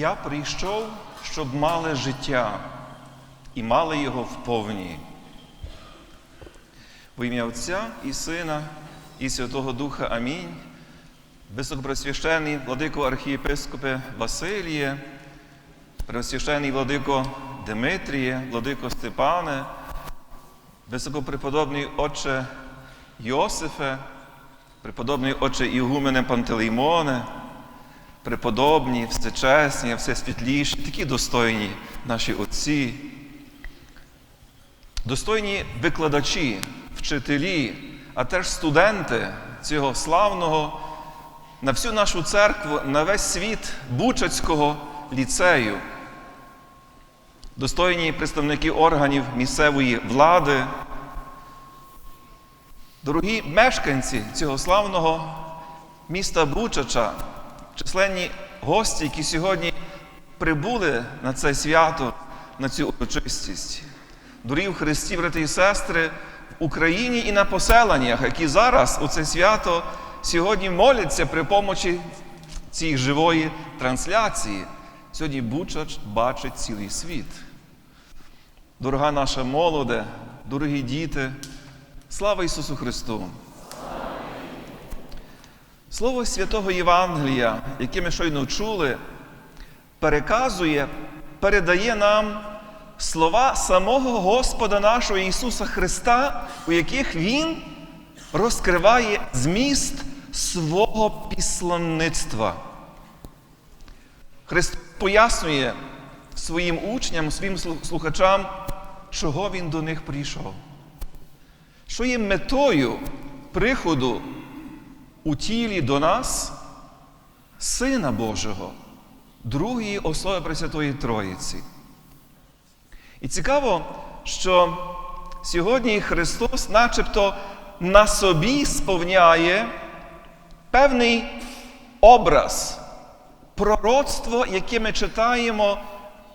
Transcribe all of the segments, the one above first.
Я прийшов, щоб мали життя і мали його вповні. В ім'я Отця і Сина, і Святого Духа Амінь. Високопросвящений владико архієпископе Василіє, Преосвящений владико Димитріє, владико Степане, високопреподобний отче Йосифе, преподобний отче Ігумене Пантелеймоне, преподобні, всечесні, всесвітліші, такі достойні наші отці, достойні викладачі, вчителі, а теж студенти цього славного на всю нашу церкву, на весь світ Бучацького ліцею, достойні представники органів місцевої влади, дорогі мешканці цього славного міста Бучача, численні гості, які сьогодні прибули на це свято, на цю урочистість. Дорогі в Христі, брати і сестри, в Україні і на поселеннях, які зараз у це свято сьогодні моляться при помочі цієї живої трансляції. Сьогодні Бучач бачить цілий світ. Дорога наша молоде, дорогі діти, слава Ісусу Христу! Слово Святого Євангелія, яке ми щойно чули, переказує, передає нам слова самого Господа нашого Ісуса Христа, у яких Він розкриває зміст свого післанництва. Христ пояснює своїм учням, своїм слухачам, чого Він до них прийшов. Що є метою приходу у тілі до нас Сина Божого, другої особи Пресвятої Троїці. І цікаво, що сьогодні Христос начебто на собі сповняє певний образ, пророцтво, яке ми читаємо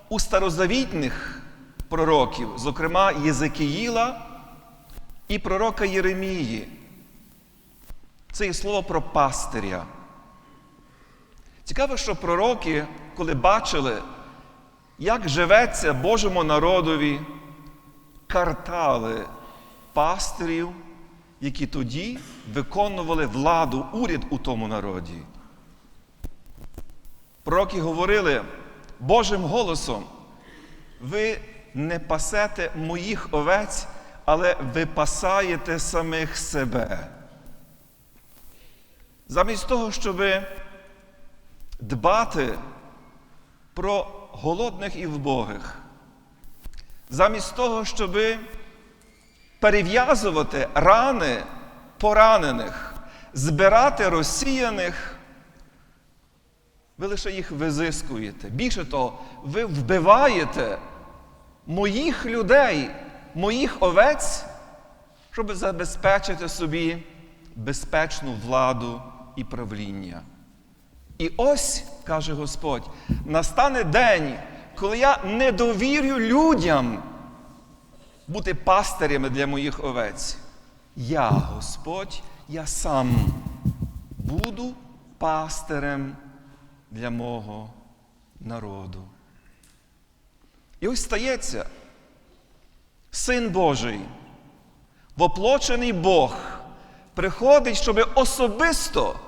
у старозавітних пророків, зокрема Єзекіїла і пророка Єремії. Це є слово про пастиря. Цікаво, що пророки, коли бачили, як живеться Божому народові, картали пастирів, які тоді виконували владу, уряд у тому народі. Пророки говорили Божим голосом, ви не пасете моїх овець, але ви пасаєте самих себе. Замість того, щоб дбати про голодних і вбогих, замість того, щоб перев'язувати рани поранених, збирати розсіяних, ви лише їх визискуєте. Більше того, ви вбиваєте моїх людей, моїх овець, щоб забезпечити собі безпечну владу і правління. І ось, каже Господь, настане день, коли я не довірю людям бути пастирями для моїх овець. Я, Господь, я сам буду пастирем для мого народу. І ось стається Син Божий, воплочений Бог, приходить, щоб особисто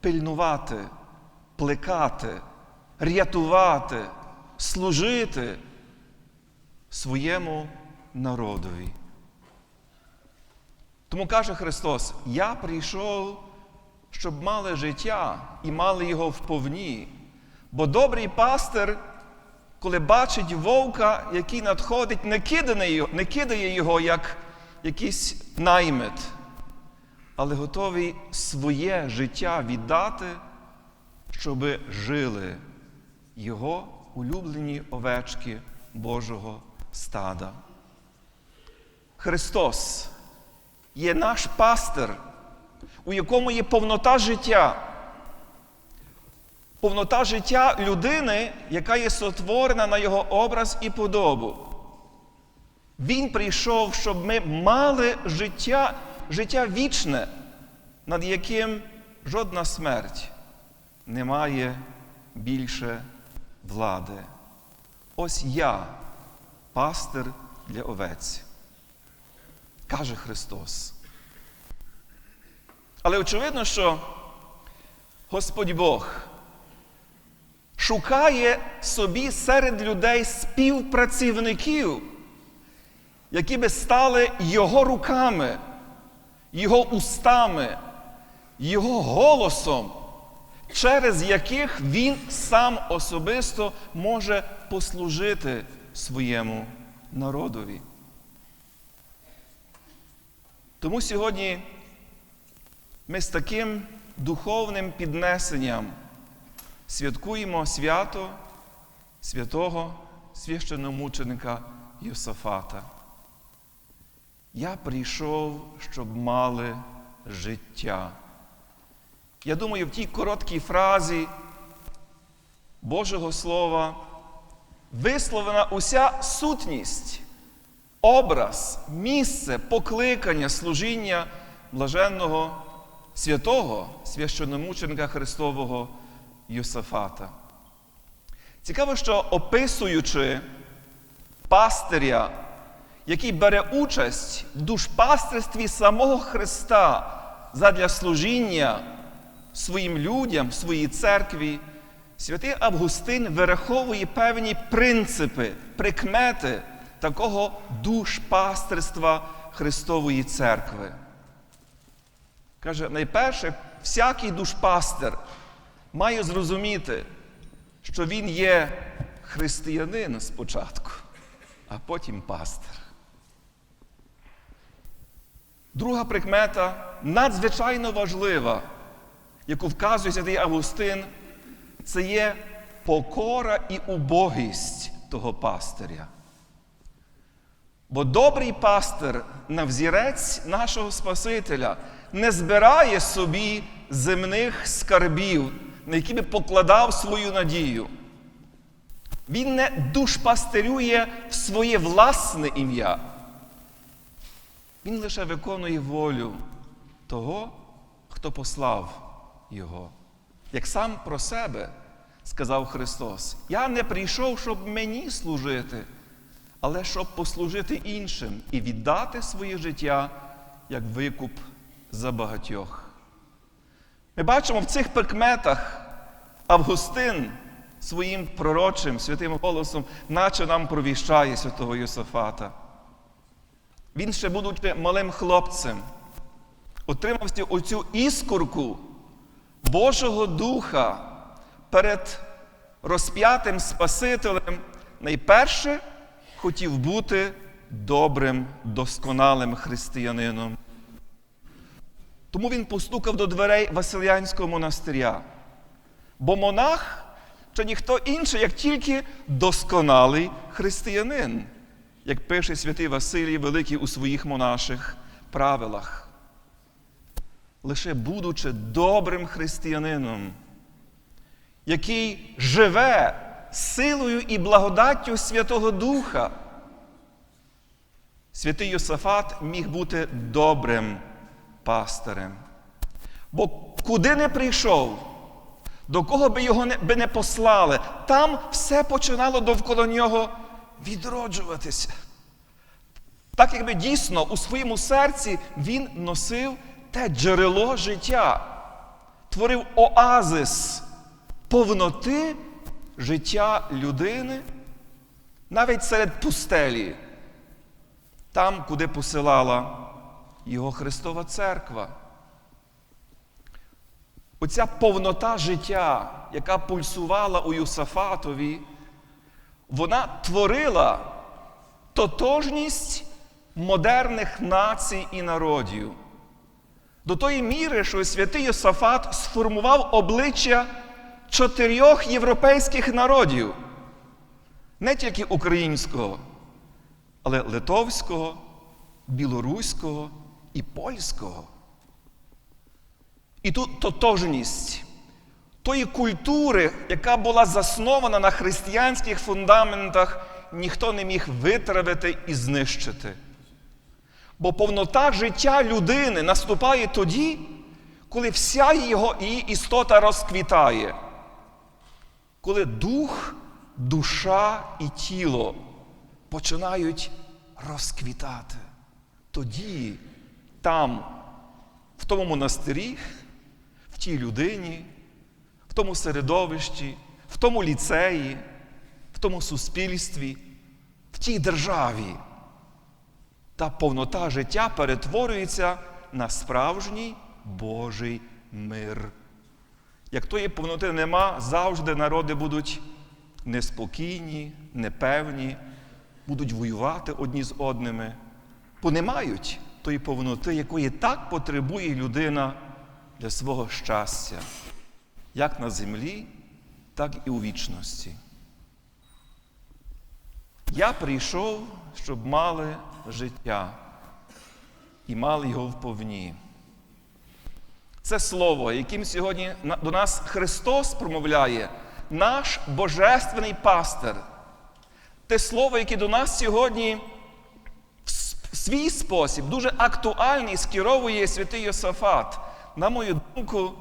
пильнувати, плекати, рятувати, служити своєму народові. Тому каже Христос: Я прийшов, щоб мали життя і мали його вповні. Бо добрий пастир, коли бачить вовка, який надходить, не кидає його, не кидає його як якийсь наймит, але готовий своє життя віддати, щоб жили його улюблені овечки Божого стада. Христос є наш пастир, у якому є повнота життя. Повнота життя людини, яка є сотворена на його образ і подобу. Він прийшов, щоб ми мали життя, життя вічне, над яким жодна смерть не має більше влади. Ось я, пастир для овець, каже Христос. Але очевидно, що Господь Бог шукає собі серед людей співпрацівників, які би стали Його руками, Його устами, Його голосом, через яких Він сам особисто може послужити своєму народові. Тому сьогодні ми з таким духовним піднесенням святкуємо свято святого священномученика Йосафата. Я прийшов, щоб мали життя. Я думаю, в тій короткій фразі Божого Слова висловлена уся сутність, образ, місце покликання, служіння блаженного святого священномученика Христового Йосафата. Цікаво, що описуючи пастиря, який бере участь в душпастерстві самого Христа задля служіння своїм людям, своїй церкві, святий Августин вираховує певні принципи, прикмети такого душпастерства Христової церкви. Каже, найперше, всякий душпастер має зрозуміти, що він є християнин спочатку, а потім пастир. Друга прикмета надзвичайно важлива, яку вказує святий Августин, це є покора і убогість того пастиря. Бо добрий пастир на взірець нашого Спасителя не збирає собі земних скарбів, на які би покладав свою надію. Він не душпастерює в своє власне ім'я. Він лише виконує волю того, хто послав Його. Як сам про себе сказав Христос: Я не прийшов, щоб мені служити, але щоб послужити іншим і віддати своє життя як викуп за багатьох. Ми бачимо в цих прикметах Августин своїм пророчим святим голосом, наче нам провіщає святого Йосафата. Він ще, будучи малим хлопцем, отримався оцю іскорку Божого Духа перед розп'ятим Спасителем, найперше хотів бути добрим, досконалим християнином. Тому він постукав до дверей Василянського монастиря. Бо монах це ніхто інший, як тільки досконалий християнин, як пише святий Василій Великий у своїх монаших правилах. Лише будучи добрим християнином, який живе силою і благодаттю Святого Духа, святий Йосафат міг бути добрим пастирем. Бо куди не прийшов, до кого би його не, послали, там все починало довкола нього відроджуватися. Так, якби дійсно у своєму серці він носив те джерело життя, творив оазис повноти життя людини навіть серед пустелі, там, куди посилала його Христова Церква. Оця повнота життя, яка пульсувала у Юсафатові, вона творила тотожність модерних націй і народів. До тої міри, що святий Йосафат сформував обличчя чотирьох європейських народів, не тільки українського, але литовського, білоруського і польського. І тут тотожність тої культури, яка була заснована на християнських фундаментах, ніхто не міг витравити і знищити. Бо повнота життя людини наступає тоді, коли вся його її істота розквітає. коли дух, душа і тіло починають розквітати. Тоді там, в тому монастирі, в тій людині, тому середовищі, в тому ліцеї, в тому суспільстві, в тій державі. Та повнота життя перетворюється на справжній Божий мир. Як тої повноти нема, завжди народи будуть неспокійні, непевні, будуть воювати одні з одними, бо не мають тої повноти, якої так потребує людина для свого щастя, як на землі, так і у вічності. Я прийшов, щоб мали життя і мали його вповні. Це слово, яким сьогодні до нас Христос промовляє, наш божественний пастир. Те слово, яке до нас сьогодні в свій спосіб дуже актуальний скеровує святий Йосафат, на мою думку,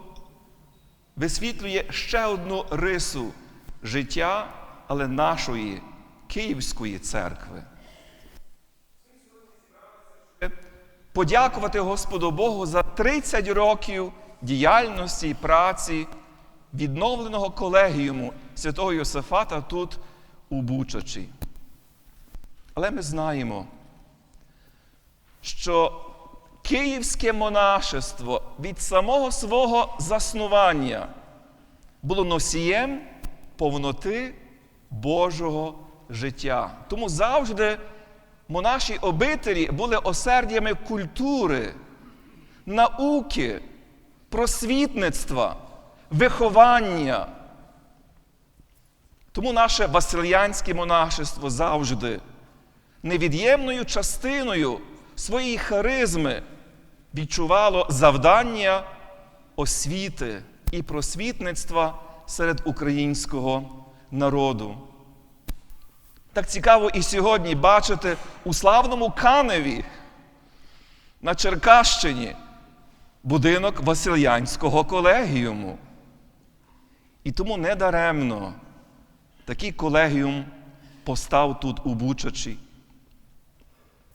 висвітлює ще одну рису життя, але нашої Київської церкви. Подякувати Господу Богу за 30 років діяльності і праці відновленого колегіуму святого Йосифата тут у Бучачі. Але ми знаємо, що Київське монашество від самого свого заснування було носієм повноти Божого життя. Тому завжди монаші обителі були осердями культури, науки, просвітництва, виховання. Тому наше Васильянське монашество завжди невід'ємною частиною своєї харизми відчувало завдання освіти і просвітництва серед українського народу. Так цікаво і сьогодні бачити у славному Каневі на Черкащині будинок Васильянського колегіуму. І тому недаремно такий колегіум постав тут у Бучачі.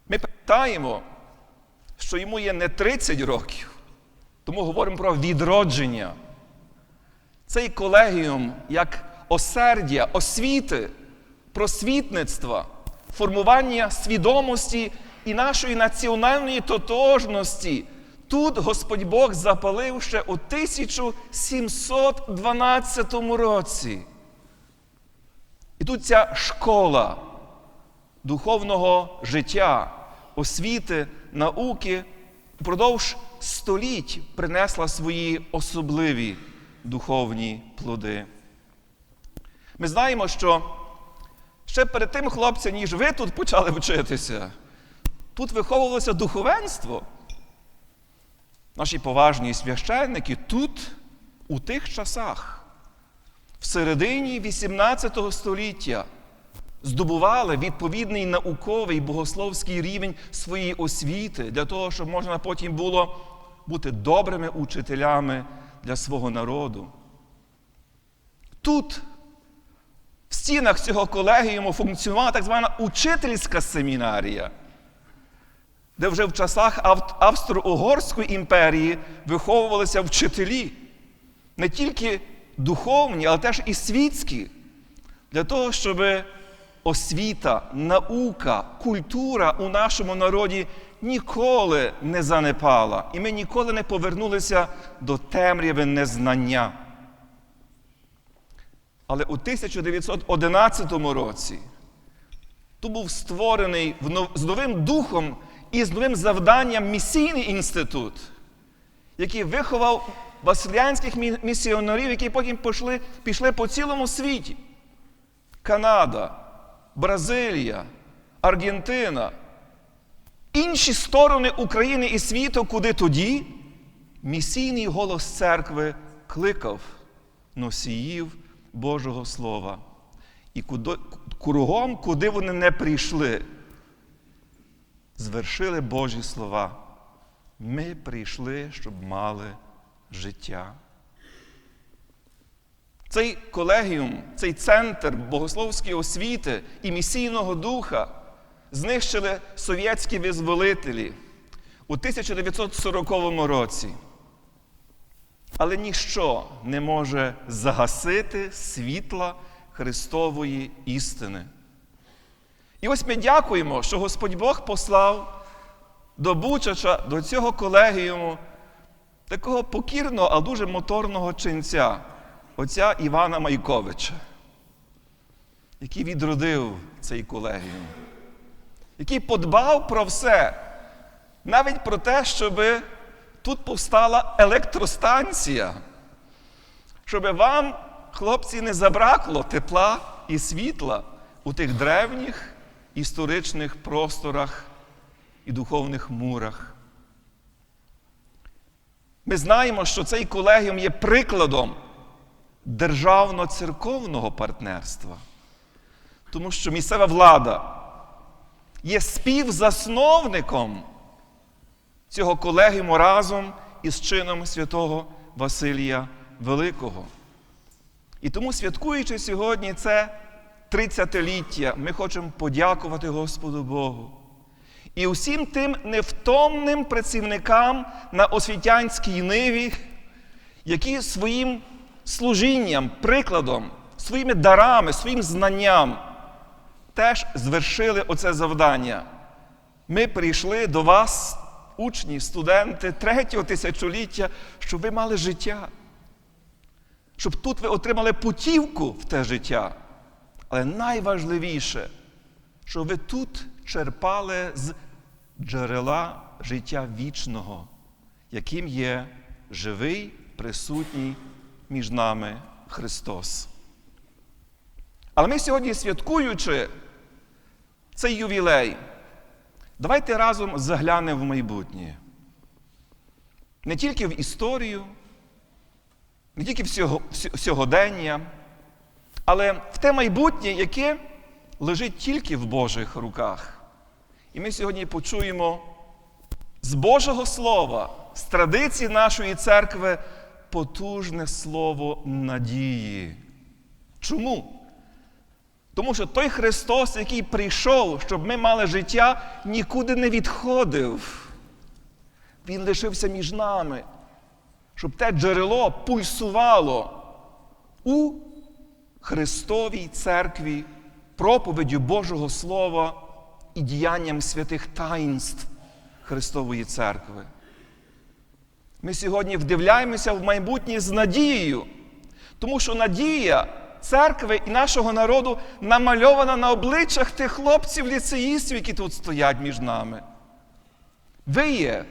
Ми пам'ятаємо, що йому є не 30 років, тому говоримо про відродження. Цей колегіум як осердя, освіти просвітництва, формування свідомості і нашої національної тотожності. Тут Господь Бог запалив ще у 1712 році. І тут ця школа духовного життя, освіти, науки впродовж століть принесла свої особливі духовні плоди. Ми знаємо, що Ще перед тим, хлопці, ніж ви тут почали вчитися, тут виховувалося духовенство. Наші поважні священники тут, у тих часах, в середині 18 століття, здобували відповідний науковий богословський рівень своєї освіти для того, щоб можна потім було бути добрими учителями для свого народу. Тут в стінах цього колегіуму функціонувала так звана учительська семінарія, де вже в часах Австро-Угорської імперії виховувалися вчителі, не тільки духовні, але теж і світські, для того, щоб освіта, наука, культура у нашому народі ніколи не занепала, і ми ніколи не повернулися до темряви незнання. Але у 1911 році тут був створений з новим духом і з новим завданням місійний інститут, який виховав василянських місіонерів, які потім пішли, пішли по цілому світі. Канада, Бразилія, Аргентина, інші сторони України і світу, куди тоді місійний голос церкви кликав носіїв. Божого Слова. І кругом, куди вони не прийшли, звершили Божі слова. Ми прийшли, щоб мали життя. Цей колегіум, цей центр богословської освіти і місійного духа знищили совєтські визволителі у 1940 році. Але ніщо не може загасити світла Христової істини. І ось ми дякуємо, що Господь Бог послав до Бучача, до цього колегіуму, такого покірного, а дуже моторного ченця, отця Івана Майковича, який відродив цей колегіум, який подбав про все, навіть про те, щоб тут повстала електростанція, щоб вам, хлопці, не забракло тепла і світла у тих древніх історичних просторах і духовних мурах. Ми знаємо, що цей колегіум є прикладом державно-церковного партнерства, тому що місцева влада є співзасновником цього колегіуму разом із чином святого Василія Великого. І тому, святкуючи сьогодні це 30-ліття, ми хочемо подякувати Господу Богу. І усім тим невтомним працівникам на освітянській ниві, які своїм служінням, прикладом, своїми дарами, своїм знанням теж звершили оце завдання. Ми прийшли до вас, учні, студенти третього тисячоліття, щоб ви мали життя, щоб тут ви отримали путівку в те життя. Але найважливіше, що ви тут черпали з джерела життя вічного, яким є живий, присутній між нами Христос. Але ми сьогодні, святкуючи цей ювілей, давайте разом заглянемо в майбутнє. Не тільки в історію, не тільки в сьогодення, але в те майбутнє, яке лежить тільки в Божих руках. І ми сьогодні почуємо з Божого Слова, з традиції нашої церкви, потужне слово надії. Чому? Тому що той Христос, який прийшов, щоб ми мали життя, нікуди не відходив. Він лишився між нами, щоб те джерело пульсувало у Христовій церкві, проповіддю Божого Слова і діянням святих таїнств Христової церкви. Ми сьогодні вдивляємося в майбутнє з надією, тому що надія церкви і нашого народу намальована на обличчях тих хлопців, ліцеїстів, які тут стоять між нами. Ви є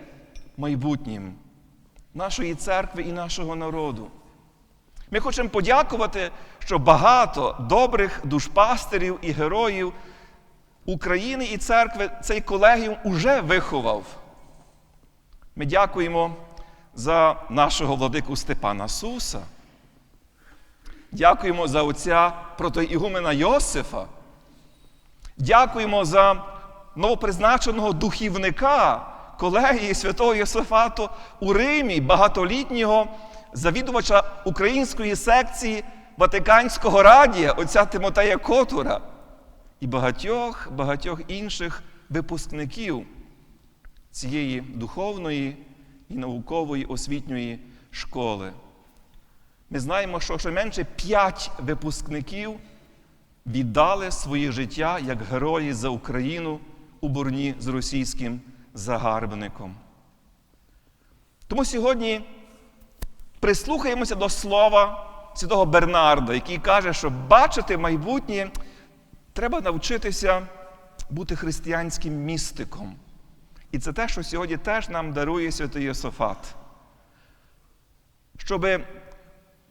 майбутнім нашої церкви і нашого народу. Ми хочемо подякувати, що багато добрих душпастерів і героїв України і церкви цей колегіум уже виховав. Ми дякуємо за нашого владику Степана Суса. Дякуємо за отця протоігумена Йосифа. Дякуємо за новопризначеного духівника колегії святого Йосифату у Римі, багатолітнього завідувача української секції Ватиканського радія, отця Тимотея Котура і багатьох багатьох інших випускників цієї духовної і наукової освітньої школи. Ми знаємо, що щонайменше п'ять випускників віддали своє життя як герої за Україну у борні з російським загарбником. Тому сьогодні прислухаємося до слова святого Бернарда, який каже, що бачити майбутнє треба навчитися бути християнським містиком. І це те, що сьогодні теж нам дарує святий Йосифат. Щоб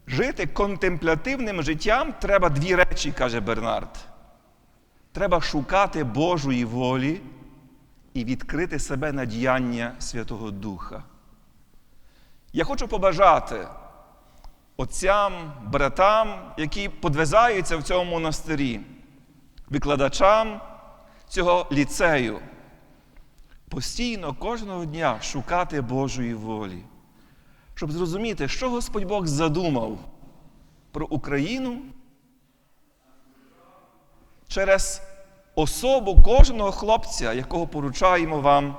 жити контемплятивним життям, треба дві речі, каже Бернард. Треба шукати Божої волі і відкрити себе на діяння Святого Духа. Я хочу побажати отцям, братам, які подвизаються в цьому монастирі, викладачам цього ліцею, постійно кожного дня шукати Божої волі, щоб зрозуміти, що Господь Бог задумав про Україну через особу кожного хлопця, якого поручаємо вам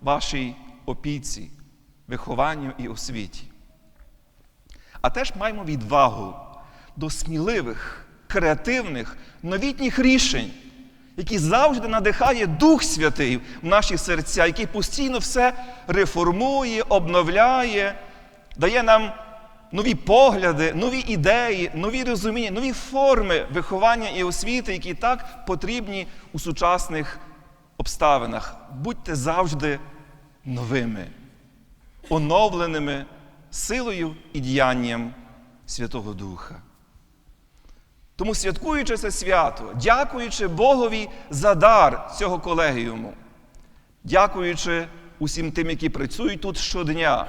вашій опіці, вихованню і освіті. А теж маємо відвагу до сміливих, креативних, новітніх рішень, які завжди надихає Дух Святий в наші серця, який постійно все реформує, обновляє, дає нам нові погляди, нові ідеї, нові розуміння, нові форми виховання і освіти, які так потрібні у сучасних обставинах. Будьте завжди новими, оновленими силою і діянням Святого Духа. Тому, святкуючи це свято, дякуючи Богові за дар цього колегіуму, дякуючи усім тим, які працюють тут щодня,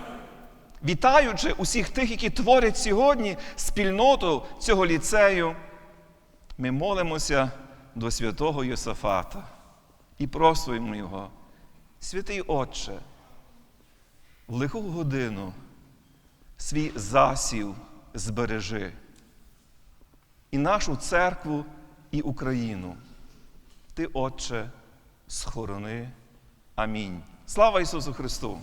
вітаючи усіх тих, які творять сьогодні спільноту цього ліцею, ми молимося до святого Йосафата і просуємо його, святий Отче, в лиху годину свій засів збережи і нашу церкву, і Україну. Ти, Отче, схорони. Амінь. Слава Ісусу Христу!